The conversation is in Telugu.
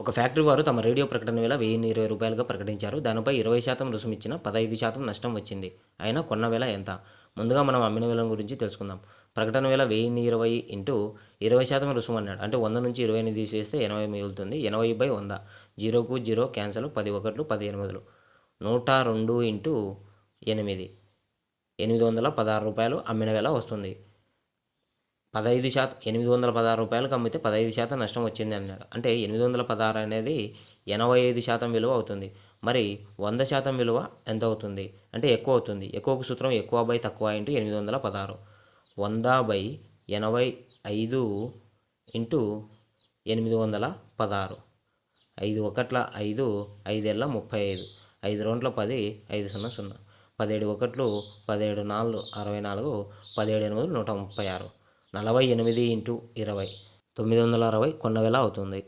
ఒక ఫ్యాక్టరీ వారు తమ రేడియో ప్రకటన వేళ వెయ్యిన్ని ఇరవై రూపాయలుగా ప్రకటించారు. దానిపై ఇరవై శాతం రుసుము ఇచ్చిన పదహైదు శాతం నష్టం వచ్చింది. అయినా కొన్న వేళ ఎంత? ముందుగా మనం అమ్మిన వేల గురించి తెలుసుకుందాం. ప్రకటన వేళ వెయ్యిన్ని ఇరవై ఇంటూ ఇరవై శాతం రుసుము అన్నాడు. అంటే వంద నుంచి ఇరవైని తీసివేస్తే ఎనభై మిగులుతుంది. ఎనభై బై వంద. జీరోకు జీరో క్యాన్సల్ పది ఒకట్లు పది ఎనిమిదిలు. నూట రెండు ఇంటూ ఎనిమిది. ఎనిమిది వందల పదహారు రూపాయలు అమ్మిన వేళ వస్తుంది. పదహైదు శాతం ఎనిమిది వందల పదహారు రూపాయలకు అమ్మితే పదహైదు శాతం నష్టం వచ్చింది అన్నాడు. అంటే ఎనిమిది వందల పదహారు అనేది ఎనభై ఐదు శాతం విలువ అవుతుంది. మరి వంద శాతం విలువ ఎంత అవుతుంది? అంటే ఎక్కువ అవుతుంది. ఎక్కువకు సూత్రం ఎక్కువ బై తక్కువ ఇంటూ ఎనిమిది వందల పదహారు. వంద బై ఎనభై ఐదు ఇంటూ ఎనిమిది వందల పదహారు. ఐదు ఒకట్ల ఐదు ఐదేళ్ళ ముప్పై ఐదు. ఐదు రెండ్ల పది ఐదు సున్నా సున్నా. పదిహేడు ఒకట్లు పదిహేడు నాలుగు అరవై నాలుగు పదిహేడు ఎనిమిది నూట ముప్పై ఆరు. నలభై ఎనిమిది ఇంటూ ఇరవై. తొమ్మిది వందల అరవై కొన్న వేల అవుతుంది.